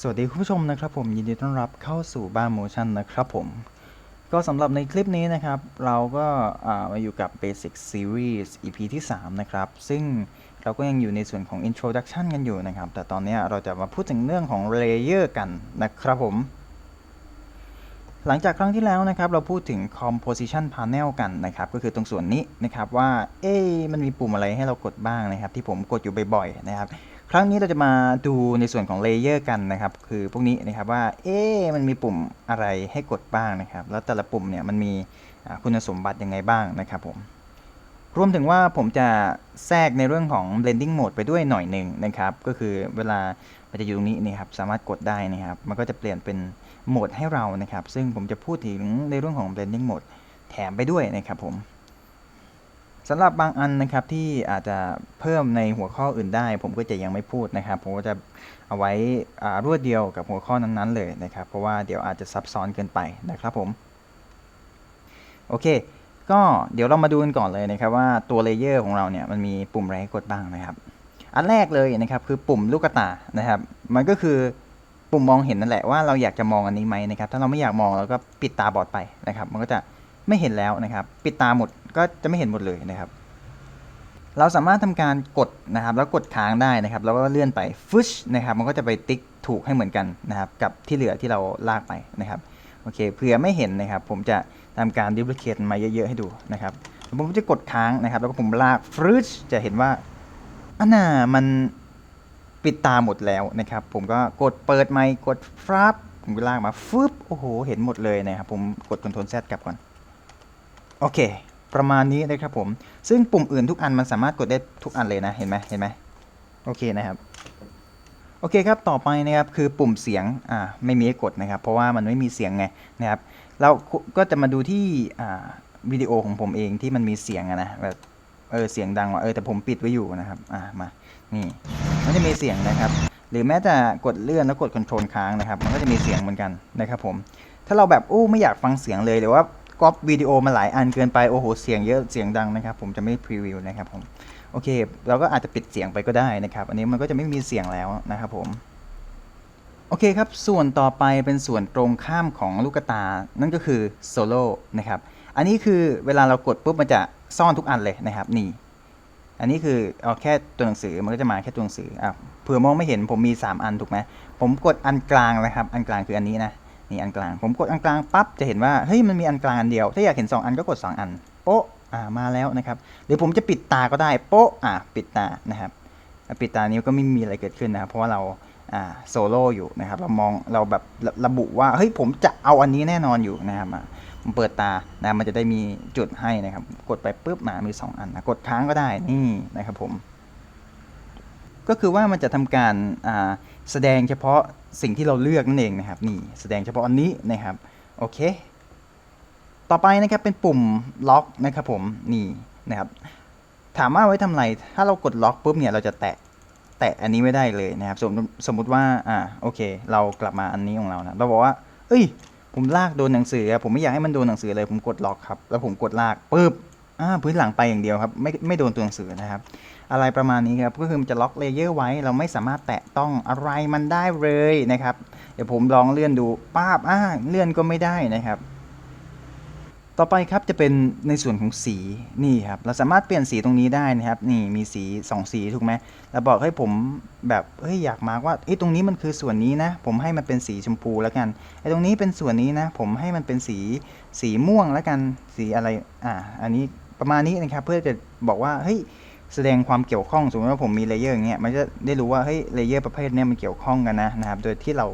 สวัสดีคุณผู้ชมนะครับผมยินดีต้อนรับเข้าสู่บ้านโมชั่นนะครับผม ก็สำหรับในคลิปนี้นะครับ เราก็มาอยู่กับ Basic Series EP ที่ 3 นะครับ ซึ่งเราก็ยังอยู่ในส่วนของ Introduction กันอยู่นะครับ แต่ตอนนี้เราจะมาพูดถึงเรื่องของ Layer กันนะครับผม หลังจากครั้งที่แล้วนะครับ เราพูดถึง Composition Panel กันนะครับ ก็คือตรงส่วนนี้นะครับว่า เอ๊มันมีปุ่มอะไรให้เรากดบ้างนะครับ ที่ผมกดอยู่บ่อยๆนะครับ ครั้งนี้เราจะมาดูในส่วนของเลเยอร์กันนะครับ คือพวกนี้นะครับว่า เอ๊มันมีปุ่มอะไรให้กดบ้างนะครับ แล้วแต่ละปุ่มเนี่ยมันมีคุณสมบัติยังไงบ้างนะครับผม รวมถึงว่าผมจะแทรกในเรื่องของ blending mode ไปด้วยหน่อยหนึ่งนะครับ ก็คือเวลามันจะอยู่ตรงนี้นี่ครับ สามารถกดได้นะครับ มันก็จะเปลี่ยนเป็นโหมดให้เรานะครับ ซึ่งผมจะพูดถึงในเรื่องของ blending mode แถมไปด้วยนะครับผม สำหรับบางอันนะครับที่อาจจะเพิ่มในหัวข้ออื่นได้ ผมก็จะยังไม่พูดนะครับผมก็จะเอาไว้รวดเดียวกับหัวข้อนั้นๆเลยนะครับ เพราะว่าเดี๋ยวอาจจะซับซ้อนเกินไปนะครับผมโอเค ก็เดี๋ยวเรามาดูกันก่อนเลยนะครับว่าตัวเลเยอร์ของเราเนี่ยมันมีปุ่มอะไรให้กดบ้างนะครับ อันแรกเลยนะครับคือปุ่มลูกตานะครับ มันก็คือปุ่มมองเห็นนั่นแหละว่าเราอยากจะมองอันนี้ไหมนะครับ ถ้าเราไม่อยากมองเราก็ปิดตาบอดไปนะครับ มันก็จะ ไม่เห็นแล้วนะครับ ปิดตาหมดก็จะไม่เห็นหมดเลยนะครับ เราสามารถทำการกดนะครับ แล้วกดค้างได้นะครับ แล้วก็เลื่อนไปฟึชนะครับ มันก็จะไปติ๊กถูกให้เหมือนกันนะครับ กับที่เหลือที่เราลากไปนะครับโอเคเผื่อไม่เห็นนะครับ ผมจะทำการดิปลิเคทมาเยอะๆให้ดูนะครับผมจะกดค้างนะครับ แล้วก็ผมลากฟึชจะเห็นว่าอันน่ะมันปิดตาหมดแล้วนะครับ ผมก็กดเปิดไมค์กดฟรับผมก็ลากมาฟึบโอ้โห เห็นหมดเลยนะครับ ผมกด Ctrl Z กลับก่อน โอเค ประมาณนี้นะครับผม ซึ่งปุ่มอื่นทุกอันมันสามารถกดได้ทุกอันเลยนะ เห็นไหมเห็นไหมโอเคนะครับโอเคครับ ต่อไปนะครับคือปุ่มเสียง อ่า ไม่มีให้กดนะครับ เพราะว่ามันไม่มีเสียงไงนะครับ เราก็จะมาดูที่ อ่า วิดีโอของผมเองที่มันมีเสียงนะแบบ เออ เสียงดังว่ะ เออ แต่ผมปิดไว้อยู่นะครับ อ่า มา นี่ มันจะมีเสียงนะครับ หรือแม้แต่กดเลื่อนแล้วกดคอนโทรลค้างนะครับ มันก็จะมีเสียงเหมือนกันนะครับผม ถ้าเราแบบโอ้ไม่อยากฟังเสียงเลยหรือว่า ก๊อปวิดีโอมาหลายอันเกินไป โอ้โห เสียงเยอะเสียงดังนะครับ ผมจะไม่พรีวิวนะครับผมโอเค เราก็อาจจะปิดเสียงไปก็ได้นะครับ อันนี้มันก็จะไม่มีเสียงแล้วนะครับผมโอเคครับ ส่วนต่อไปเป็นส่วนตรงข้ามของลูกตา นั่นก็คือโซโล่นะครับ อันนี้คือเวลาเรากดปุ๊บมันจะซ่อนทุกอันเลยนะครับนี่ อันนี้คือเอาแค่ตัวหนังสือมันก็จะมาแค่ตัวหนังสืออะเผื่อมองไม่เห็นผมมี 3 อันถูกไหมผมกดอันกลางนะครับ อันกลางคืออันนี้นะ นี่อันกลาง ผมกดอันกลางปั๊บจะเห็นว่าเฮ้ยมันมีอันกลางอันเดียว ถ้าอยากเห็น 2 อันก็กด 2 อัน โป๊ะอ่ามาแล้วนะครับหรือผมจะปิดตาก็ได้โป๊ะอ่าปิดตานะครับปิดตานี้ก็ไม่มีอะไรเกิดขึ้นนะครับเพราะว่าเราอ่าโซโล่อยู่นะครับเรามองเราแบบระระบุว่าเฮ้ยผมจะเอาอันนี้แน่นอนอยู่นะครับอะเปิดตานะมันจะได้มีจุดให้นะครับ กดไปปุ๊บมามี 2 อันนะกดค้างก็ได้นี่นะครับผม ก็คือว่ามันจะทำการแสดงเฉพาะสิ่งที่เราเลือกนั่นเองนะครับนี่แสดงเฉพาะอันนี้นะครับโอเค ต่อไปนะครับเป็นปุ่มล็อกนะครับผมนี่นะครับถามว่าไว้ทำไร ถ้าเรากดล็อกปุ๊บเนี่ยเราจะแตะแตะอันนี้ไม่ได้เลยนะครับสมมติสมมติว่าอ่าโอเค เรากลับมาอันนี้ของเรานะเราบอกว่า เอ้ย ผมลากโดนหนังสือผมไม่อยากให้มันโดนหนังสือเลยผมกดล็อกครับแล้วผมกดลากปุ๊บอ่าพื้นหลังไปอย่างเดียวครับไม่ไม่โดนตัวหนังสือนะครับ อะไรประมาณนี้ครับก็คือมันจะล็อกเลเยอร์ไว้เราไม่สามารถแตะต้องอะไรมันได้เลยนะครับ เดี๋ยวผมลองเลื่อนดูป้าบอ่าเลื่อนก็ไม่ได้นะครับ ต่อไปครับจะเป็นในส่วนของสีนี่ครับเราสามารถเปลี่ยนสีตรงนี้ได้นะครับ นี่มีสีสองสีถูกไหมเราบอกให้ผมแบบเฮ้ยอยากมาร์กว่าเอ้ตรงนี้มันคือส่วนนี้นะ ผมให้มันเป็นสีชมพูแล้วกันไอ้ตรงนี้เป็นส่วนนี้นะ ผมให้มันเป็นสีสีม่วงแล้วกันสีอะไรอ่าอันนี้ประมาณนี้นะครับ เพื่อจะบอกว่าเฮ้ย แสดงความเกี่ยวข้องสมมติว่าผมมีเลเยอร์อย่างเงี้ยมันจะได้รู้ว่าเฮ้ยเลเยอร์ประเภทเนี้ยมันเกี่ยวข้องกันนะนะครับ โดยที่เรา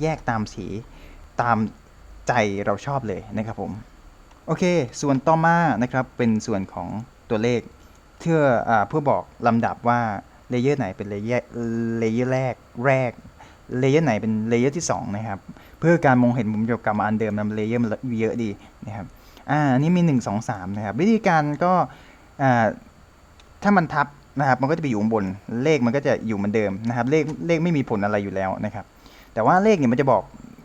แยกตามสีตามใจเราชอบเลยนะครับผมโอเค ส่วนต่อมานะครับเป็นส่วนของตัวเลขเพื่ออเพื่อบอกลำดับว่าเลเยอร์ไหนเป็นเลเยอร์เลเยอร์แรกแรกเลเยอร์ไหนเป็นเลเยอร์ที่ 2 นะครับ เพื่อการมองเห็นผมจะกลับมอันเดิมนะเลเยอร์มันเยอะดีนะครับอ่าอันนี้มี 1 2 3 นะครับ วิธีการก็อ่า ถ้ามันทับนะครับมันก็จะไปอยู่ข้างบน เลขมันก็จะอยู่เหมือนเดิมนะครับ เลขเลขไม่มีผลอะไรอยู่แล้วนะครับ แต่ว่าเลขเนี่ยมันจะบอก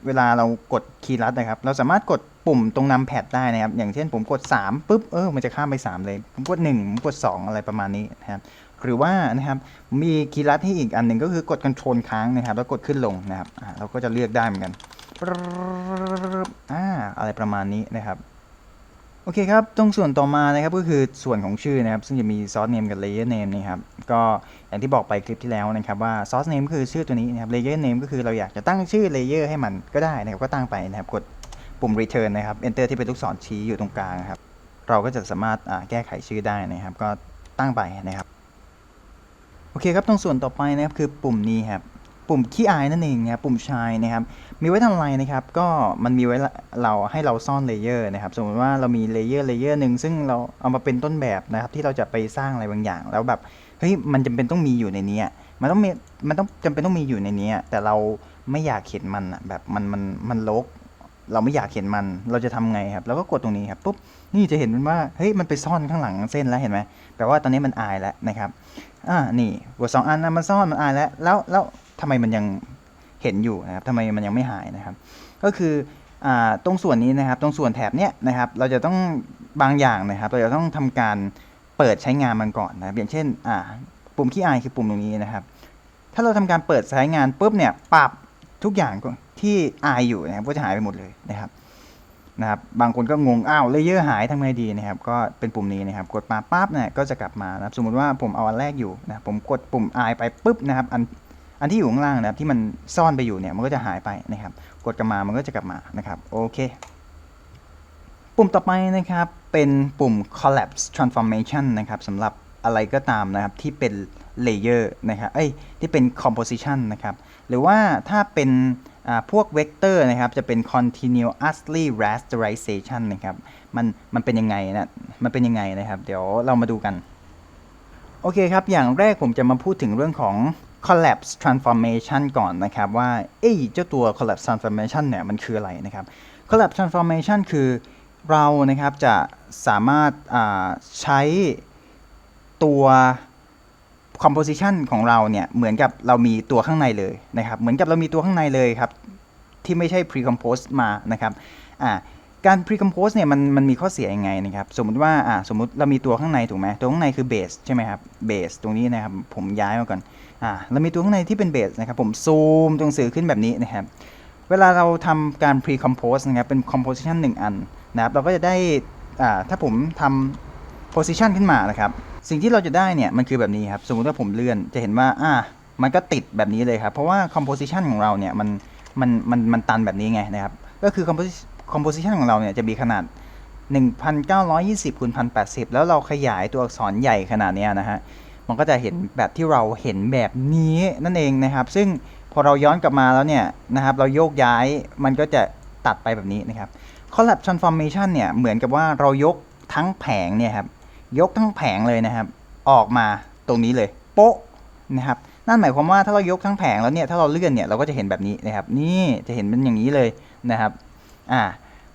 เวลาเรากดคีย์ลัดนะครับ เราสามารถกดปุ่มตรงนำแพดได้นะครับ อย่างเช่นผมกด 3ปุ๊บเออมันจะข้ามไป 3 เลย ผมกด1ผมกด 2 อะไรประมาณนี้นะครับหรือว่านะครับมีคีย์ลัดให้อีกอันหนึ่งก็คือกด Ctrl ค้างนะครับ แล้วกดขึ้นลงนะครับเราก็จะเลือกได้เหมือนกันอ่าอะไรประมาณนี้นะครับ โอเคครับ ตรงส่วนต่อมานะครับก็คือส่วนของชื่อนะครับ ซึ่งจะมี source name กับ layer name นะครับ ก็อย่างที่บอกไปคลิปที่แล้วนะครับว่า source name ก็คือชื่อตัวนี้นะครับ layer name ก็คือเราอยากจะตั้งชื่อ layer ให้มันก็ได้นะครับ ก็ตั้งไปนะครับ กดปุ่ม return นะครับ enter ที่เป็นลูกศรชี้อยู่ตรงกลางครับ เราก็จะสามารถแก้ไขชื่อได้นะครับ ก็ตั้งไปนะครับ โอเคครับ ตรงส่วนต่อไปนะครับคือปุ่มนี้ครับ ปุ่มขี้อายนั่นเองนะครับ ปุ่มชายนะครับ มีไว้ทำอะไรนะครับ ก็มันมีไว้เราให้เราซ่อนเลเยอร์นะครับ สมมติว่าเรามีเลเยอร์เลเยอร์หนึ่งซึ่งเราเอามาเป็นต้นแบบนะครับ ที่เราจะไปสร้างอะไรบางอย่าง แล้วแบบเฮ้ยมันจำเป็นต้องมีอยู่ในนี้อะมันต้องมีมันต้องจำเป็นต้องมีอยู่ในนี้อะแต่เราไม่อยากเห็นมันอะแบบมันมันมันรกเราไม่อยากเห็นมัน เราจะทำไงครับ เราก็กดตรงนี้ครับ ปุ๊บ นี่จะเห็นมันว่า เฮ้ย มันไปซ่อนข้างหลังเส้นแล้วเห็นไหม แปลว่าตอนนี้มันอายแล้วนะครับ อ่า นี่กดสองอันนะมันซ่อน มันอายแล้ว แล้ว แล้วทำไมมันยัง เห็นอยู่นะครับทำไมมันยังไม่หายนะครับ ก็คืออตรงส่วนนี้นะครับ ตรงส่วนแถบเนี้ยนะครับ เราจะต้องบางอย่างนะครับ เราจะต้องทำการเปิดใช้งานมันก่อนนะครับ อย่างเช่นปุ่มขี้อายคือปุ่มตรงนี้นะครับ ถ้าเราทำการเปิดใช้งานปุ๊บเนี่ยปรับทุกอย่างที่อายอยู่นะครับก็จะหายไปหมดเลยนะครับนะครับ บางคนก็งงอ้าวเลเยอร์หายทำไงดีนะครับ ก็เป็นปุ่มนี้นะครับ กดมาปั๊บเนี่ยก็จะกลับมานะครับ สมมติว่าผมเอาอันแรกอยู่นะผมกดปุ่มอายไปปุ๊บนะครับอัน อันที่อยู่ข้างล่างนะครับที่มันซ่อนไปอยู่เนี่ยมันก็จะหายไปนะครับ กดกลับมามันก็จะกลับมานะครับโอเค ปุ่มต่อไปนะครับเป็นปุ่ม collapse transformation นะครับสำหรับอะไรก็ตามนะครับที่เป็น layer นะครับเอ้ยที่เป็น composition นะครับหรือว่าถ้าเป็นอ่าพวก vector นะครับจะเป็น continuously rasterization นะครับมันมันเป็นยังไงนะมันเป็นยังไงนะครับ เดี๋ยวเรามาดูกัน โอเคครับ อย่างแรกผมจะมาพูดถึงเรื่องของ collapse transformation ก่อนนะครับว่าเอ้เจ้าตัว collapse transformation เนี่ยมันคืออะไรนะครับ collapse transformation คือเรานะครับจะสามารถใช้ตัว composition ของเราเนี่ยเหมือนกับเรามีตัวข้างในเลยนะครับ เหมือนกับเรามีตัวข้างในเลยครับ ที่ไม่ใช่ pre-compose มานะครับการ pre-compose เนี่ยมันมันมีข้อเสียยังไงนะครับ สมมุติว่าอ่าสมมุติเรามีตัวข้างในถูกไหมตัวข้างในคือ base ใช่ไหมครับ base ตรงนี้นะครับผมย้ายมาก่อน อ่าเรามีตัวข้างในที่เป็น base นะครับ ผมซูมตัวหนังสือขึ้นแบบนี้นะครับ เวลาเราทำการ pre-compose นะครับ เป็น composition หนึ่งอันนะครับ เราก็จะได้อ่าถ้าผมทำ position ขึ้นมานะครับ สิ่งที่เราจะได้เนี่ย มันคือแบบนี้ครับ สมมติว่าผมเลื่อนจะเห็นว่าอ่ามันก็ติดแบบนี้เลยครับ เพราะว่า composition ของเราเนี่ยมันมันมันมันตันแบบนี้ไงนะครับ ก็คือ composition composition ของเราเนี่ยจะมีขนาด 1920คูณ1080 แล้วเราขยายตัวอักษรใหญ่ขนาดเนี้ยนะฮะ มันก็จะเห็นแบบที่เราเห็นแบบนี้นั่นเองนะครับ ซึ่งพอเราย้อนกลับมาแล้วเนี่ยนะครับ เราโยกย้ายมันก็จะตัดไปแบบนี้นะครับ collapse transformation เนี่ยเหมือนกับว่าเรายกทั้งแผงเนี่ยครับยกทั้งแผงเลยนะครับ ออกมาตรงนี้เลย โป๊ะนะครับนั่นหมายความว่าถ้าเรายกทั้งแผงแล้วเนี่ยถ้าเราเลื่อนเนี่ยเราก็จะเห็นแบบนี้นะครับ นี่จะเห็นเป็นอย่างนี้เลยนะครับอ่า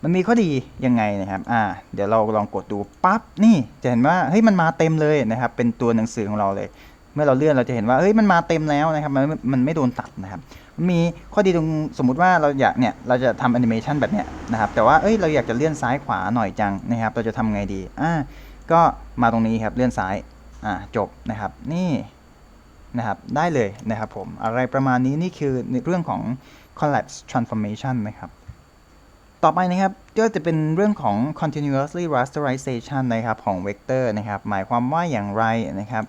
มันมีข้อดียังไงนะครับ อ่า เดี๋ยวเราลองกดดูปั๊บ นี่จะเห็นว่าเฮ้ยมันมาเต็มเลยนะครับ เป็นตัวหนังสือของเราเลย เมื่อเราเลื่อนเราจะเห็นว่าเฮ้ยมันมาเต็มแล้วนะครับ มันมันไม่โดนตัดนะครับ มันมีข้อดีตรงสมมุติว่าเราอยากเนี่ยเราจะทำแอนิเมชันแบบเนี้ยนะครับ แต่ว่าเอ้ยเราอยากจะเลื่อนซ้ายขวาหน่อยจังนะครับ เราจะทำไงดี อ่า ก็มาตรงนี้ครับเลื่อนซ้าย อ่าจบนะครับ นี่นะครับได้เลยนะครับผมอะไรประมาณนี้นี่คือในเรื่องของ collapse transformation นะครับ ต่อไปนะครับก็จะเป็นเรื่องของ continuously rasterization นะครับของ vector นะครับ หมายความว่าอย่างไรนะครับ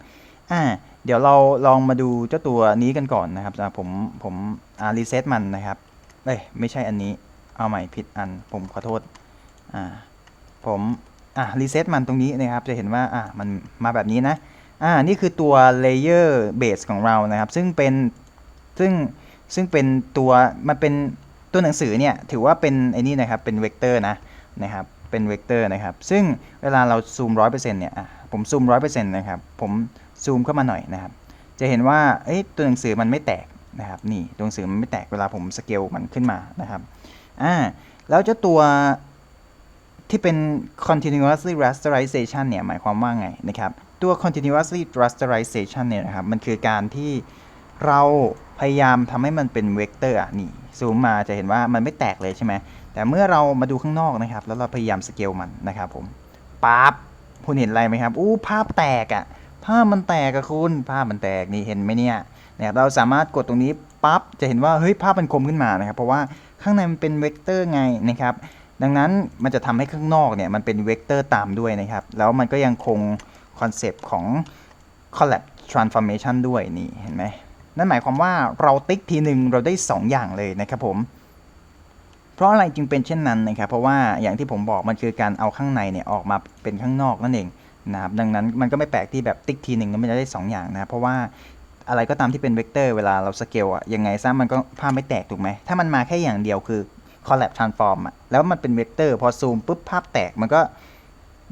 อ่าเดี๋ยวเราลองมาดูเจ้าตัวนี้กันก่อนนะครับผมผมอ่า reset มันนะครับเอ้ยไม่ใช่อันนี้เอาใหม่ผิดอันผมขอโทษอ่าผมอะ reset มันตรงนี้นะครับ จะเห็นว่าอะมันมาแบบนี้นะอ่านี่คือตัว layer base ของเรานะครับ ซึ่งเป็นซึ่งซึ่งเป็นตัวมันเป็น ตัวหนังสือเนี่ยถือว่าเป็นไอ้นี่นะครับเป็นเวกเตอร์นะนะครับเป็นเวกเตอร์นะครับ ซึ่งเวลาเราซูม 100%เนี่ยอะผมซูม 100%นะครับ ผมซูมเข้ามาหน่อยนะครับ จะเห็นว่าเอ้ยตัวหนังสือมันไม่แตกนะครับ นี่ตัวหนังสือมันไม่แตกเวลาผมสเกลมันขึ้นมานะครับ อ่า แล้วเจ้าตัวที่เป็น continuously rasterization เนี่ย หมายความว่าไงนะครับ ตัว continuously rasterization เนี่ยนะครับ มันคือการที่เรา พยายามทำให้มันเป็นเวกเตอร์อะนี่ซูมมาจะเห็นว่ามันไม่แตกเลยใช่ไหมแต่เมื่อเรามาดูข้างนอกนะครับ แล้วเราพยายามสเกลมันนะครับผมปั๊บคุณเห็นอะไรไหมครับอู้ภาพแตกอะภาพมันแตกอะคุณภาพมันแตกนี่เห็นไหมเนี่ยนะครับเราสามารถกดตรงนี้ปั๊บจะเห็นว่าเฮ้ยภาพมันคมขึ้นมานะครับ เพราะว่าข้างในมันเป็นเวกเตอร์ไงนะครับ ดังนั้นมันจะทำให้ข้างนอกเนี่ยมันเป็นเวกเตอร์ตามด้วยนะครับ แล้วมันก็ยังคงคอนเซปต์ของ collab transformation ด้วยนี่เห็นไหม นั่นหมายความว่าเราติ๊กทีหนึ่งเราได้ 2 อย่างเลยนะครับผม เพราะอะไรจึงเป็นเช่นนั้นนะครับ เพราะว่าอย่างที่ผมบอกมันคือการเอาข้างในเนี่ยออกมาเป็นข้างนอกนั่นเองนะครับ ดังนั้นมันก็ไม่แปลกที่แบบติ๊กทีหนึ่งมันจะได้ 2 อย่างนะครับเพราะว่าอะไรก็ตามที่เป็นเวกเตอร์เวลาเราสเกลอะยังไงซะมันก็ภาพไม่แตกถูกไหม ถ้ามันมาแค่อย่างเดียวคือ collab transform อะแล้วมันเป็นเวกเตอร์พอซูมปุ๊บภาพแตกมันก็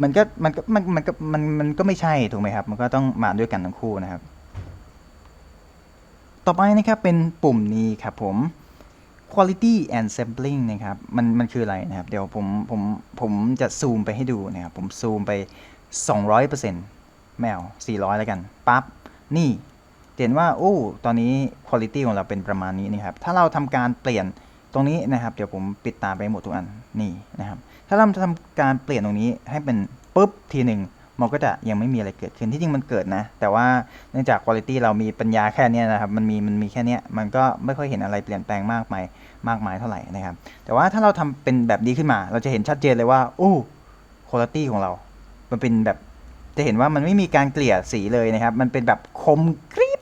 มันก็มันก็มันมันก็มันมันก็ไม่ใช่ถูกไหมครับ มันก็ต้องมาด้วยกันทั้งคู่นะครับ ต่อไปนะครับเป็นปุ่มนี้ครับผม quality and sampling นะครับ มันมันคืออะไรนะครับ เดี๋ยวผมผมผมจะซูมไปให้ดูนะครับ ผมซูมไป 200%ไม่เอา400 แล้วกัน ปั๊บ นี่เห็นว่า โอ้ ตอนนี้ quality ของเราเป็นประมาณนี้นะครับ ถ้าเราทำการเปลี่ยนตรงนี้นะครับ เดี๋ยวผมปิดตาไปหมดทุกอัน นี่นะครับ ถ้าเราทำการเปลี่ยนตรงนี้ให้เป็นปุ๊บทีหนึ่ง มันก็จะยังไม่มีอะไรเกิดขึ้นที่จริงมันเกิดนะ แต่ว่าเนื่องจากคุณภาพเรามีปัญญาแค่เนี้ยนะครับ มันมีมันมีแค่เนี้ยมันก็ไม่ค่อยเห็นอะไรเปลี่ยนแปลงมากมายมากมายเท่าไหร่นะครับ แต่ว่าถ้าเราทำเป็นแบบนี้ขึ้นมา เราจะเห็นชัดเจนเลยว่าโอ้คุณภาพของเรา มันเป็นแบบจะเห็นว่ามันไม่มีการเกลี่ยสีเลยนะครับ มันเป็นแบบคมกริบ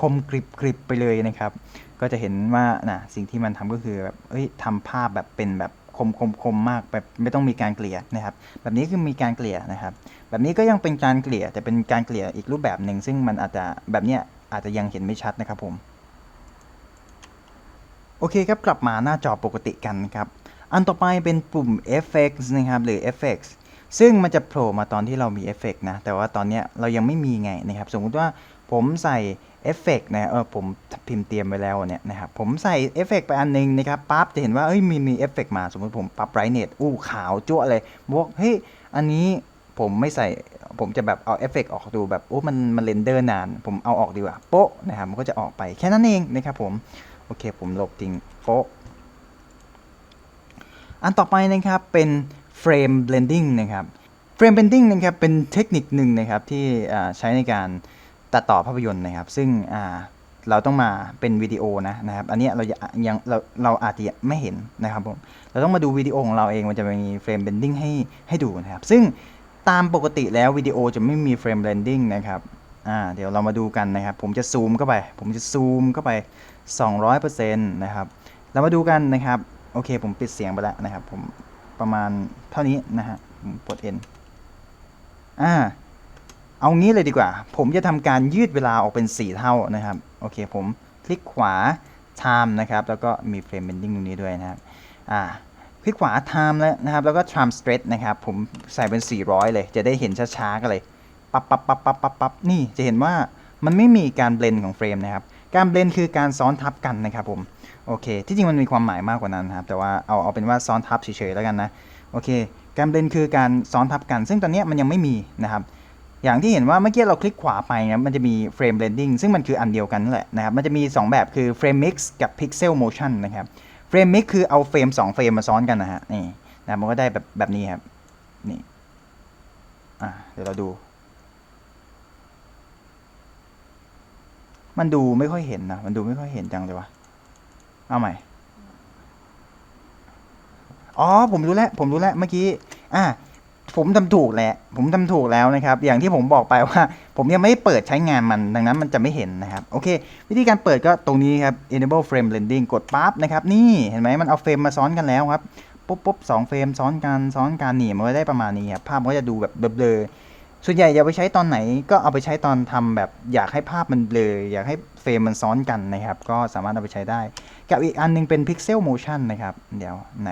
คมกริบกริบไปเลยนะครับ ก็จะเห็นว่านะสิ่งที่มันทำก็คือแบบเอ้ยทำภาพแบบเป็นแบบ คมคมคมมากแบบไม่ต้องมีการเกลี่ยนะครับ แบบนี้คือมีการเกลี่ยนะครับ แบบนี้ก็ยังเป็นการเกลี่ยแต่เป็นการเกลี่ยอีกรูปแบบหนึ่งซึ่งมันอาจจะแบบเนี้ยอาจจะยังเห็นไม่ชัดนะครับผมโอเคครับ กลับมาหน้าจอปกติกันครับ อันต่อไปเป็นปุ่ม Effects นะครับ หรือ Effects ซึ่งมันจะโผล่มาตอนที่เรามีเอฟเฟกนะ แต่ว่าตอนนี้เรายังไม่มีไงนะครับ สมมุติว่าผมใส่ เอฟเฟกนะเออผมพิมพ์เตรียมไว้แล้วเนี่ยนะครับผมใส่เอฟเฟกไปอันนึงนะครับปั๊บจะเห็นว่าเอ้ยมีมีเอฟเฟกมาสมมติผมปรับไบรท์เนตอู้ขาวจั่วเลยบอกเฮ้ยอันนี้ผมไม่ใส่ผมจะแบบเอาเอฟเฟกออกดูแบบโอ้มันมันเรนเดอร์นาน ผมเอาออกดีกว่าโป๊ะนะครับมันก็จะออกไปแค่นั้นเองนะครับผมโอเคผมลบทิ้งโป๊ะอันต่อไปนะครับเป็น frame blending นะครับ frame blending นะครับเป็นเทคนิคหนึ่งนะครับที่ใช้ในการ ตัดต่อภาพยนตร์นะครับ ซึ่งอ่าเราต้องมาเป็นวิดีโอนะนะครับ อันนี้เรายังเราเราอาจจะไม่เห็นนะครับผมเราต้องมาดูวิดีโอของเราเองมันจะมี frame blending ให้ให้ดูนะครับ ซึ่งตามปกติแล้ววิดีโอจะไม่มี frame blending นะครับอ่าเดี๋ยวเรามาดูกันนะครับ ผมจะซูมเข้าไป ผมจะซูมเข้าไป 200%นะครับ เรามาดูกันนะครับ โอเค ผมปิดเสียงไปแล้วนะครับ ผมประมาณเท่านี้นะฮะผมกด N อ่า เอางี้เลยดีกว่า ผมจะทำการยืดเวลาออกเป็น 4 เท่านะครับ โอเค ผมคลิกขวา time นะครับ แล้วก็มี frame bending ตรงนี้ด้วยนะครับ อ่า คลิกขวา time แล้วนะครับ แล้วก็ time stretch นะครับ ผมใส่เป็น 400 เลย จะได้เห็นช้าๆกันเลย ปั๊บปั๊บปั๊บปั๊บปั๊บปั๊บนี่ จะเห็นว่ามันไม่มีการเบลนของเฟรมนะครับ การเบลนคือการซ้อนทับกันนะครับผม โอเค ที่จริงมันมีความหมายมากกว่านั้นนะครับ แต่ว่าเอาเอาเป็นว่าซ้อนทับเฉยๆแล้วกันนะ โอเค การเบลนคือการซ้อนทับกัน ซึ่งตอนนี้มันยังไม่มีนะครับ อย่างที่เห็นว่าเมื่อกี้เราคลิกขวาไปนะมันจะมีเฟรมเบลนดิ้งซึ่งมันคืออันเดียวกันนั่นแหละนะครับมันจะมี 2 แบบคือเฟรมมิกซ์กับพิกเซลโมชันนะครับเฟรมมิกคือเอาเฟรม2เฟรมมาซ้อนกันนะฮะนี่นะมันก็ได้แบบแบบนี้ครับนี่อ่าเดี๋ยวเราดู มันดูไม่ค่อยเห็นนะมันดูไม่ค่อยเห็นจังเลยวะเอาใหม่อ๋อผมรู้แล้วผมรู้แล้วเมื่อกี้อะ ผมทำถูกแหละผมทำถูกแล้วนะครับ อย่างที่ผมบอกไปว่า ผมยังไม่เปิดใช้งานมัน ดังนั้นมันจะไม่เห็นนะครับ โอเค วิธีการเปิดก็ตรงนี้ครับ enable frame blending กดปั๊บนะครับ นี่เห็นไหมมันเอาเฟรมมาซ้อนกันแล้วครับปุ๊บปุ๊บสองเฟรมซ้อนกันซ้อนกันนี่มันก็ได้ประมาณนี้ครับภาพก็จะดูแบบเบลอส่วนใหญ่อย่าไปใช้ตอนไหนก็เอาไปใช้ตอนทำแบบอยากให้ภาพมันเบลออยากให้เฟรมมันซ้อนกันนะครับ ก็สามารถเอาไปใช้ได้ กับอีกอันหนึงเป็น Pixel Motion นะครับ เดี๋ยวไหน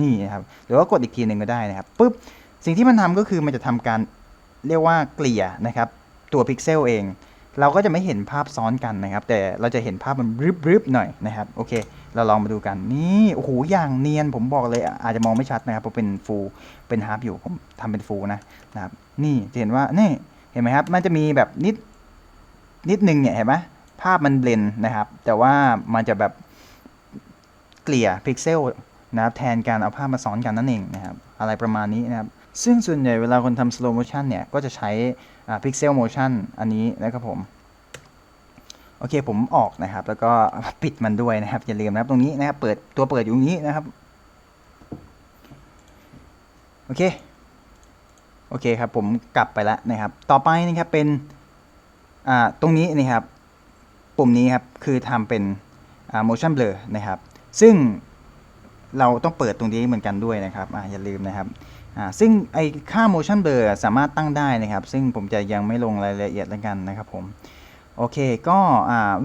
นี่นะครับหรือว่ากดอีกทีหนึ่งก็ได้นะครับปุ๊บสิ่งที่มันทำก็คือมันจะทำการเรียกว่าเกลี่ยนะครับ ตัวพิกเซลเอง เราก็จะไม่เห็นภาพซ้อนกันนะครับ แต่เราจะเห็นภาพมันรึบๆหน่อยนะครับโอเค เราลองมาดูกันนี่โอ้โหอย่างเนียนผมบอกเลยอาจจะมองไม่ชัดนะครับเพราะเป็นฟูเป็นฮาร์ปอยู่ผมทำเป็นฟูนะนะครับ นี่จะเห็นว่านี่เห็นไหมครับ มันจะมีแบบนิดนิดนึงเนี่ยเห็นไหมภาพมันเบลนนะครับ แต่ว่ามันจะแบบเกลี่ยพิกเซล นะครับแทนการเอาภาพมาซ้อนกันนั่นเองนะครับอะไรประมาณนี้นะครับซึ่งส่วนใหญ่เวลาคนทำ slow motion เนี่ย ก็จะใช้ pixel motion อันนี้นะครับผม โอเคผมออกนะครับ แล้วก็ปิดมันด้วยนะครับ อย่าลืมนะครับตรงนี้นะครับเปิดตัวเปิดอยู่ตรงนี้นะครับ โอเค โอเคครับ ผมกลับไปแล้วนะครับ ต่อไปนะครับเป็นอ่าตรงนี้นะครับ ปุ่มนี้ครับ คือทำเป็นอ่า motion blur นะครับ ซึ่ง เราต้องเปิดตรงนี้เหมือนกันด้วยนะครับออย่าลืมนะครับซึ่งไอค่า motion blur สามารถตั้งได้นะครับ ซึ่งผมจะยังไม่ลงรายละเอียดแล้วกันนะครับผมโอเคก็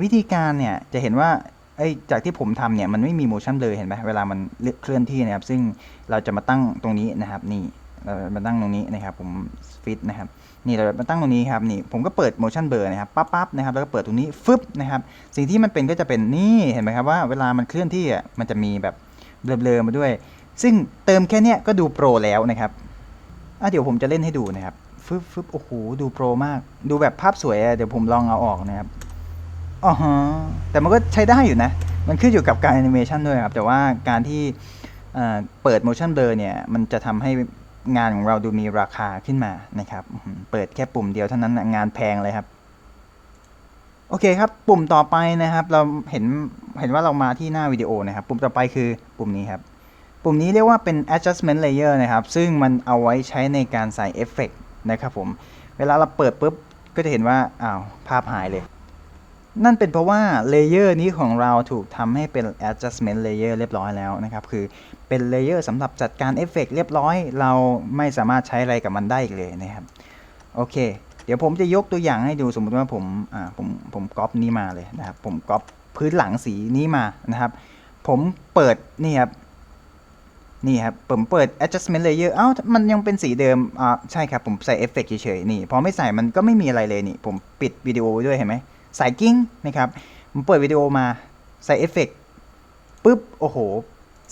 วิธีการเนี่ยจะเห็นว่าไอจากที่ผมทำเนี่ยมันไม่มี motion blur เห็นไหมเวลามันเคลื่อนที่นะครับ ซึ่งเราจะมาตั้งตรงนี้นะครับนี่เรามาตั้งตรงนี้นะครับผมฟิตนะครับนี่เรามาตั้งตรงนี้ครับนี่ผมก็เปิด motion blur นะครับปั๊บปั๊บนะครับแล้วก็เปิดตรงนี้ฟึบนะครับสิ่งที่มันเป็นก็จะเป็นนี่เห็นไหมครับว่าเวลามันเคลื่อนที่อะมันจะมีแบบ เบลอๆมาด้วย ซึ่งเติมแค่เนี้ยก็ดูโปรแล้วนะครับอะเดี๋ยวผมจะเล่นให้ดูนะครับฟึบฟึบโอ้โหดูโปรมาก ดูแบบภาพสวยอะเดี๋ยวผมลองเอาออกนะครับอ๋อฮะแต่มันก็ใช้ได้อยู่นะ มันขึ้นอยู่กับการแอนิเมชันด้วยครับ แต่ว่าการที่เอ่อเปิด motion blur เนี่ยมันจะทำให้งานของเราดูมีราคาขึ้นมานะครับ เปิดแค่ปุ่มเดียวเท่านั้นนะงานแพงเลยครับ โอเคครับ ปุ่มต่อไปนะครับ เราเห็นเห็นว่าเรามาที่หน้าวิดีโอนะครับ ปุ่มต่อไปคือปุ่มนี้ครับ ปุ่มนี้เรียกว่าเป็น adjustment layer นะครับ ซึ่งมันเอาไว้ใช้ในการใส่เอฟเฟกต์นะครับผม เวลาเราเปิดปุ๊บ ก็จะเห็นว่า อ้าว ภาพหายเลย นั่นเป็นเพราะว่าเลเยอร์นี้ของเราถูกทำให้เป็น adjustment layer เรียบร้อยแล้วนะครับ คือเป็นเลเยอร์สำหรับจัดการเอฟเฟกต์เรียบร้อย เราไม่สามารถใช้อะไรกับมันได้อีกเลยนะครับ โอเค เดี๋ยวผมจะยกตัวอย่างให้ดูสมมุติว่าผมอ่าผมผมก๊อปนี้มาเลยนะครับ ผมก๊อปพื้นหลังสีนี้มานะครับ ผมเปิดนี่ครับนี่ครับผมเปิด adjustment layer เอ้ามันยังเป็นสีเดิมอ่าใช่ครับ ผมใส่เอฟเฟกต์เฉยๆนี่พอไม่ใส่มันก็ไม่มีอะไรเลยนี่ ผมปิดวิดีโอด้วยเห็นไหมใส่กิ้งนะครับ ผมเปิดวิดีโอมาใส่เอฟเฟกต์ปุ๊บ โอ้โห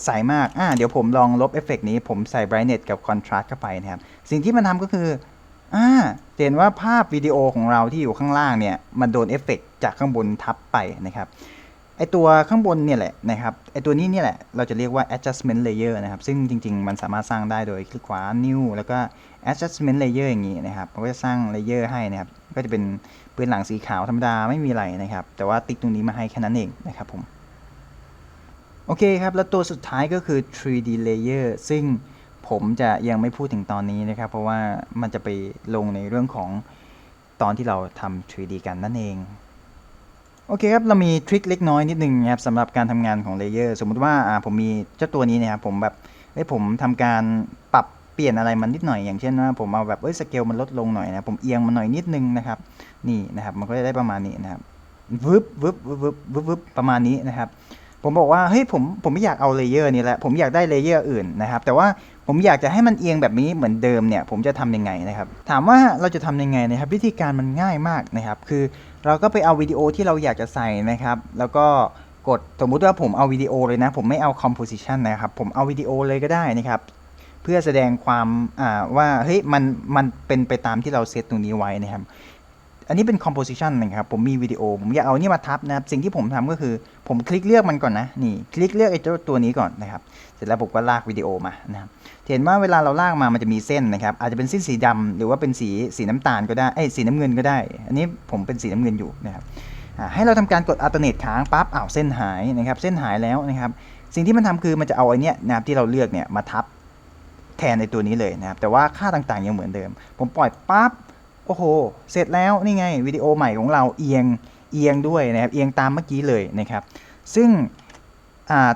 ใส่มากอ่าเดี๋ยวผมลองลบเอฟเฟกต์นี้ ผมใส่ brightness กับ contrast เข้าไปนะครับ สิ่งที่มันทำก็คือ อ่าเห็นว่าภาพวิดีโอของเราที่อยู่ข้างล่างเนี่ยมันโดนเอฟเฟกต์จากข้างบนทับไปนะครับไอตัวข้างบนเนี่ยแหละนะครับไอตัวนี้เนี่ยแหละเราจะเรียกว่า adjustment layer นะครับ ซึ่งจริง ๆ มันสามารถสร้างได้โดยคลิกขวา new แล้วก็ adjustment layer อย่างนี้นะครับมันก็จะสร้าง layer ให้นะครับ ก็จะเป็นพื้นหลังสีขาวธรรมดาไม่มีอะไรนะครับ แต่ว่าติ๊กตรงนี้มาให้แค่นั้นเองนะครับผม โอเคครับ แล้วตัวสุดท้ายก็คือ 3D layer ซึ่ง ผมจะยังไม่พูดถึงตอนนี้นะครับ เพราะว่ามันจะไปลงในเรื่องของตอนที่เราทำ 3D กันนั่นเอง โอเคครับ เรามีทริคเล็กน้อยนิดนึงนะครับสำหรับการทำงานของเลเยอร์สมมติว่าผมมีเจ้าตัวนี้นะครับผมแบบเอ้ยผมทำการปรับเปลี่ยนอะไรมันนิดหน่อยอย่างเช่นว่าผมเอาแบบเอ้ยสเกลมันลดลงหน่อยนะผมเอียงมันหน่อยนิดนึงนะครับ นี่นะครับมันก็จะได้ประมาณนี้นะครับวึบวึบวึบวึบวึบวึบประมาณนี้นะครับ ผมบอกว่าเฮ้ยผมผมไม่อยากเอาเลเยอร์นี้แหละผมอยากได้เลเยอร์อื่นนะครับ แต่ว่า ผมอยากจะให้มันเอียงแบบนี้เหมือนเดิมเนี่ยผมจะทำยังไงนะครับ ถามว่าเราจะทำยังไงนะครับ วิธีการมันง่ายมากนะครับ คือเราก็ไปเอาวิดีโอที่เราอยากจะใส่นะครับ แล้วก็กดสมมุติว่าผมเอาวิดีโอเลยนะ ผมไม่เอา composition นะครับ ผมเอาวิดีโอเลยก็ได้นะครับ เพื่อแสดงความว่าเฮ้ยมันมันเป็นไปตามที่เราเซตตรงนี้ไว้นะครับ อันนี้เป็น composition นะครับ ผมมีวิดีโอ ผมอยากเอานี่มาทับนะครับ สิ่งที่ผมทำก็คือ ผมคลิกเลือกมันก่อนนะ นี่ คลิกเลือกไอ้เจ้าตัวนี้ก่อนนะครับ เสร็จแล้วผมก็ลากวิดีโอมานะครับ เห็นว่าเวลาเราลากมา มันจะมีเส้นนะครับ อาจจะเป็นเส้นสีดำหรือว่าเป็นสีสีน้ำตาลก็ได้ไอ้ยสีน้ำเงินก็ได้ อันนี้ผมเป็นสีน้ำเงินอยู่นะครับให้เราทำการกด alternate ค้างปั๊บ อ้าว เส้นหายนะครับ เส้นหายแล้วนะครับ สิ่งที่มันทำคือมันจะเอาไอ้นี้นะครับที่เราเลือกเนี่ยมาทับแทนในตัวนี้เลยนะครับ แต่ว่าค่าต่างๆยังเหมือนเดิม ผมปล่อยปั๊บ โอ้โห เสร็จแล้วนี่ไงวิดีโอใหม่ของเราเอียงเอียงด้วยนะครับเอียงตามเมื่อกี้เลยนะครับ ซึ่ง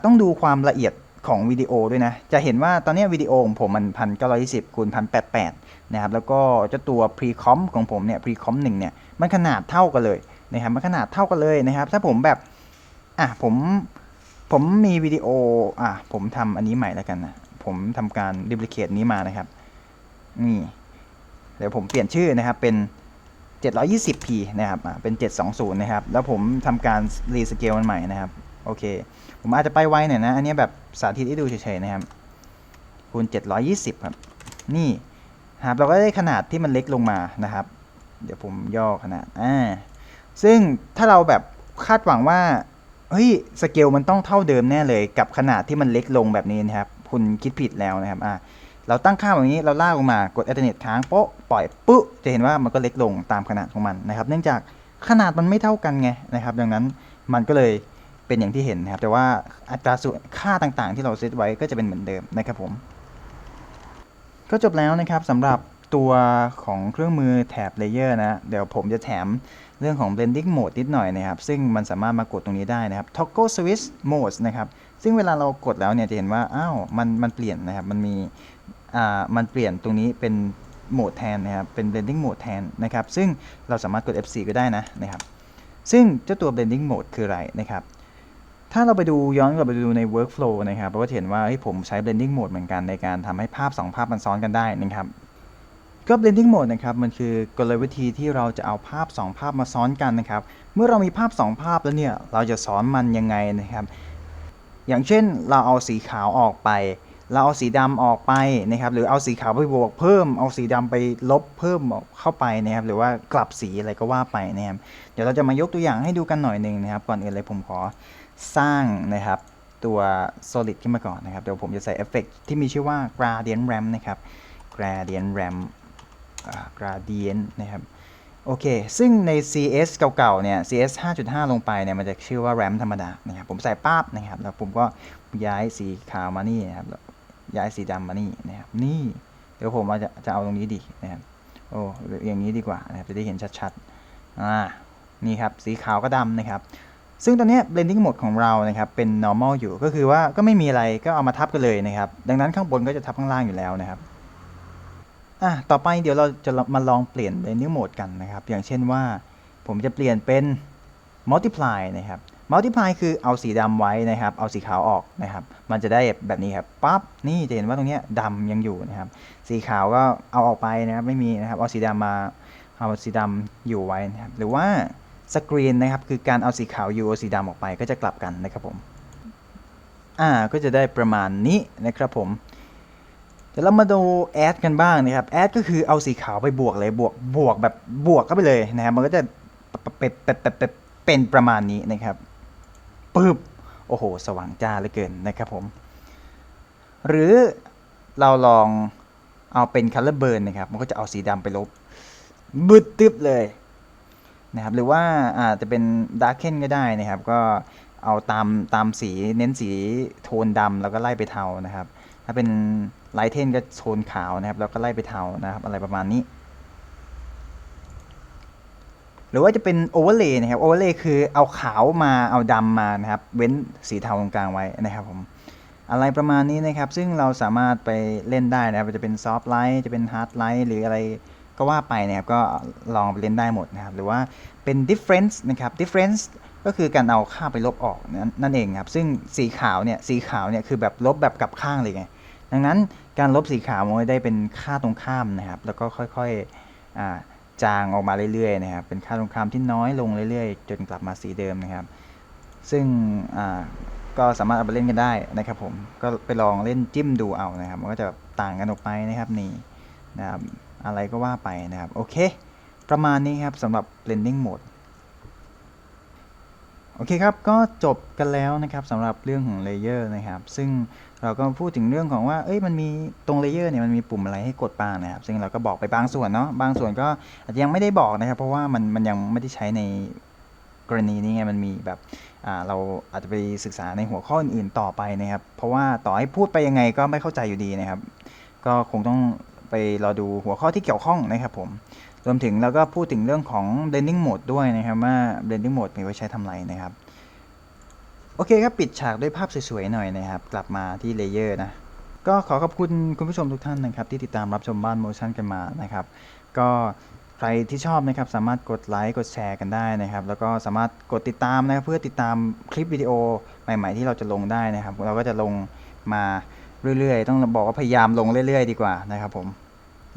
ต้องดูความละเอียดของวิดีโอด้วยนะ จะเห็นว่าตอนนี้วิดีโอของผมมันพันเก้าร้อยยี่สิบคูณพันแปดแปดนะครับ แล้วก็เจ้าตัว pre com ของผมเนี่ย pre com หนึ่งเนี่ย มันขนาดเท่ากันเลยนะครับ มันขนาดเท่ากันเลยนะครับ ถ้าผมแบบ อะผม ผมมีวิดีโอ อะผมทำอันนี้ใหม่แล้วกันนะ ผมทำการ duplicate นี้มานะครับ นี่ เดี๋ยวผมเปลี่ยนชื่อนะครับเป็น 720p นะครับเป็น 720 นะครับ แล้วผมทำการรีสเกลมันใหม่นะครับ โอเค ผมอาจจะไปไวหน่อยนะ อันนี้แบบสาธิตให้ดูเฉยๆนะครับ คูณ 720 ครับ นี่ครับเราก็ได้ขนาดที่มันเล็กลงมานะครับ เดี๋ยวผมย่อขนาด อ่า ซึ่งถ้าเราแบบคาดหวังว่า เฮ้ย สเกลมันต้องเท่าเดิมแน่เลย กับขนาดที่มันเล็กลงแบบนี้นะครับ คุณคิดผิดแล้วนะครับ อ่า เราตั้งค่าแบบนี้เราลากลงมากด alternate ค้างโป๊ะปล่อยปุ๊บจะเห็นว่ามันก็เล็กลงตามขนาดของมันนะครับ เนื่องจากขนาดมันไม่เท่ากันไงนะครับ ดังนั้นมันก็เลยเป็นอย่างที่เห็นนะครับ แต่ว่าอัตราส่วนค่าต่างๆ ที่เราเซตไว้ก็จะเป็นเหมือนเดิมนะครับผม ก็จบแล้วนะครับสำหรับตัวของเครื่องมือแถบเลเยอร์นะ เดี๋ยวผมจะแถมเรื่องของ blending mode นิดหน่อยนะครับ ซึ่งมันสามารถมากดตรงนี้ได้นะครับ toggle switch modes นะครับ ซึ่งเวลาเรากดแล้วเนี่ยจะเห็นว่า อ้าว มัน มันเปลี่ยนนะครับ มันมี มันเปลี่ยนตรงนี้เป็นโหมดแทนนะครับ เป็น blending mode แทนนะครับ ซึ่งเราสามารถกด F4 ก็ได้นะนะครับ ซึ่งเจ้าตัว blending mode คืออะไรนะครับ ถ้าเราไปดูย้อนกลับไปดูใน workflow นะครับเราก็จะเห็นว่าผมใช้ blending mode เหมือนกันในการทำให้ภาพ 2 ภาพมันซ้อนกันได้นะครับ ก็ blending mode นะครับ มันคือกลวิธีที่เราจะเอาภาพ 2 ภาพมาซ้อนกันนะครับ เมื่อเรามีภาพ 2 ภาพแล้วเนี่ย เราจะซ้อนมันยังไงนะครับ อย่างเช่น เราเอาสีขาวออกไป เราเอาสีดำออกไปนะครับ หรือเอาสีขาวไปบวกเพิ่ม เอาสีดำไปลบเพิ่มเข้าไปนะครับ หรือว่ากลับสีอะไรก็ว่าไปนะครับ เดี๋ยวเราจะมายกตัวอย่างให้ดูกันหน่อยหนึ่งนะครับ ก่อนอื่นเลยผมขอสร้างนะครับตัว solid ขึ้นมาก่อนนะครับ เดี๋ยวผมจะใส่เอฟเฟกที่มีชื่อว่า gradient ramp นะครับ gradient ramp gradient นะครับโอเค ซึ่งใน CS เก่าๆ เนี่ย CS 5.5 ลงไปเนี่ย มันจะชื่อว่า RAM ธรรมดา นะครับ ผมใส่ปั๊บนะครับ แล้วผมก็ย้ายสีขาวมานี่นะครับ ย้ายสีดำมานี่นะครับนี่เดี๋ยวผมาจะจะเอาตรงนี้ดีนะครับโอ้อย่างนี้ดีกว่านะครับจะได้เห็นชัดๆอ่านี่ครับสีขาวก็ดำนะครับ ซึ่งตอนนี้ blending mode ของเรานะครับเป็น normal อยู่ก็คือว่าก็ไม่มีอะไรก็เอามาทับกันเลยนะครับ ดังนั้นข้างบนก็จะทับข้างล่างอยู่แล้วนะครับอะต่อไปเดี๋ยวเราจะมาลองเปลี่ยน blending mode กันนะครับ อย่างเช่นว่าผมจะเปลี่ยนเป็น multiply นะครับ multiply คือเอาสีดำไว้นะครับ เอาสีขาวออกนะครับ มันจะได้แบบนี้ครับปั๊บนี่จะเห็นว่าตรงนี้ยดำยังอยู่นะครับ สีขาวก็เอาออกไปนะครับไม่มีนะครับ เอาสีดำมาเอาสีดำอยู่ไว้นะครับหรือว่าสกรีนนะครับคือการเอาสีขาวอยู่เอาสีดำออกไปก็จะกลับกันนะครับผมอ่าก็จะได้ประมาณนี้นะครับผมเดี๋ยวเรามาดูแอดกันบ้างนะครับแอดก็คือเอาสีขาวไปบวกเลยบวกบวกแบบบวกเข้าไปเลยนะครับมันก็จะเป็นประมาณนี้นะครับ ปึ๊บโอ้โห สว่างจ้าเหลือเกินนะครับผม หรือเราลองเอาเป็น color burn นะครับ มันก็จะเอาสีดำไปลบบึดตึ๊บเลยนะครับ หรือว่าอาจจะเป็น darken ก็ได้นะครับ ก็เอาตามตามสีเน้นสีโทนดำแล้วก็ไล่ไปเทานะครับ ถ้าเป็นไลท์เทนก็โทนขาวนะครับ แล้วก็ไล่ไปเทานะครับ อะไรประมาณนี้ หรือว่าจะเป็นโอเวอร์เลย์นะครับโอเวอร์เลย์คือเอาขาวมาเอาดำมานะครับ เว้นสีเทาตรงกลางไว้นะครับผมอะไรประมาณนี้นะครับ ซึ่งเราสามารถไปเล่นได้นะครับจะเป็นซอฟต์ไลท์จะเป็นฮาร์ดไลท์หรืออะไรก็ว่าไปนะครับก็ลองไปเล่นได้หมดนะครับ หรือว่าเป็น difference นะครับ difference ก็คือการเอาค่าไปลบออกนั่นนั่นเองครับ ซึ่งสีขาวเนี่ยสีขาวเนี่ยคือแบบลบแบบกลับข้างเลยไงดังนั้นการลบสีขาวมันได้เป็นค่าตรงข้ามนะครับ แล้วก็ค่อยๆอ่า จางออกมาเรื่อยๆนะครับ เป็นค่าตรงข้ามที่น้อยลงเรื่อยๆ จนกลับมาสีเดิมนะครับ ซึ่งก็สามารถเอาไปเล่นกันได้นะครับผม ก็ไปลองเล่นจิ้มดูเอานะครับ มันก็จะต่างกันออกไปนะครับนี่นะครับ อะไรก็ว่าไปนะครับ โอเค ประมาณนี้ครับสำหรับ blending mode โอเคครับ ก็จบกันแล้วนะครับสำหรับเรื่องของเลเยอร์นะครับ ซึ่ง เราก็พูดถึงเรื่องของว่า เอ้ย มันมีตรงเลเยอร์เนี่ย มันมีปุ่มอะไรให้กดบ้างนะครับ ซึ่งเราก็บอกไปบางส่วนเนาะ บางส่วนก็อาจจะยังไม่ได้บอกนะครับ เพราะว่ามันมันยังไม่ได้ใช้ในกรณีนี้ไง มันมีแบบอ่าเราอาจจะไปศึกษาในหัวข้ออื่นๆต่อไปนะครับ เพราะว่าต่อให้พูดไปยังไงก็ไม่เข้าใจอยู่ดีนะครับ ก็คงต้องไปรอดูหัวข้อที่เกี่ยวข้องนะครับผม รวมถึงเราก็พูดถึงเรื่องของ blending mode ด้วยนะครับว่า blending mode มีไว้ใช้ทำอะไรนะครับ โอเคครับ ปิดฉากด้วยภาพสวยๆหน่อยนะครับ กลับมาที่เลเยอร์นะ ก็ขอขอบคุณคุณผู้ชมทุกท่านนะครับ ที่ติดตามรับชมบ้านโมชั่นกันมานะครับ ก็ใครที่ชอบนะครับ สามารถกดไลค์กดแชร์กันได้นะครับ แล้วก็สามารถกดติดตามนะครับเพื่อติดตามคลิปวิดีโอใหม่ๆ ที่เราจะลงได้นะครับ เราก็จะลงมาเรื่อยๆ ต้องบอกว่าพยายามลงเรื่อย ๆ ดีกว่านะครับผม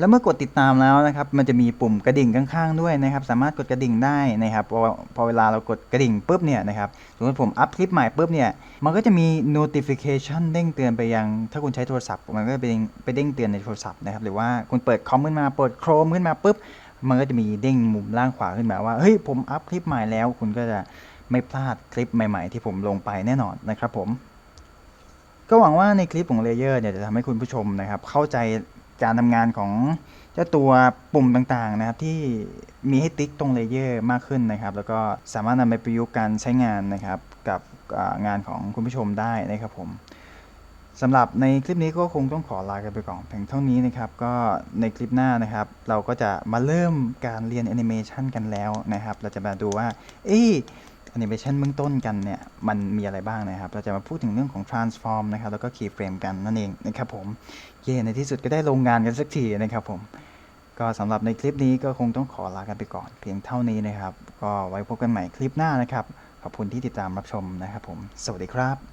แล้วเมื่อกดติดตามแล้วนะครับ มันจะมีปุ่มกระดิ่งข้างๆด้วยนะครับ สามารถกดกระดิ่งได้นะครับพอพอเวลาเรากดกระดิ่งปุ๊บเนี่ยนะครับสมมติผมอัพคลิปใหม่ปุ๊บเนี่ย มันก็จะมี notification เด้งเตือนไปยัง ถ้าคุณใช้โทรศัพท์ มันก็จะไปเด้งไปเด้งเตือนในโทรศัพท์นะครับ หรือว่าคุณเปิดคอมขึ้นมา เปิดโครมขึ้นมาปุ๊บ มันก็จะมีเด้งมุมล่างขวาขึ้นมาว่า เฮ้ย ผมอัพคลิปใหม่แล้ว คุณก็จะไม่พลาดคลิปใหม่ ๆ ที่ผมลงไปแน่นอนนะครับผม ก็หวังว่าในคลิปของเลเยอร์เนี่ยจะทำให้คุณผู้ชมนะครับเข้าใจ การทำงานของเจ้าตัวปุ่มต่างๆนะครับที่มีให้ติ๊กตรงเลเยอร์มากขึ้นนะครับ แล้วก็สามารถนำไปประยุกต์การใช้งานนะครับกับงานของคุณผู้ชมได้นะครับผมสำหรับในคลิปนี้ก็คงต้องขอลากันไปก่อนเพียงเท่านี้นะครับ ก็ในคลิปหน้านะครับ เราก็จะมาเริ่มการเรียนแอนิเมชันกันแล้วนะครับ เราจะมาดูว่า เอ๊ แอนิเมชันเบื้องต้นกันเนี่ยมันมีอะไรบ้างนะครับ เราจะมาพูดถึงเรื่องของ transform นะครับ แล้วก็ keyframe กันนั่นเองนะครับผม เย่ในที่สุดก็ได้ลงงานกันสักทีนะครับผม ก็สำหรับในคลิปนี้ก็คงต้องขอลากันไปก่อน เพียงเท่านี้นะครับ ก็ไว้พบกันใหม่คลิปหน้านะครับ ขอบคุณที่ติดตามรับชมนะครับผม สวัสดีครับ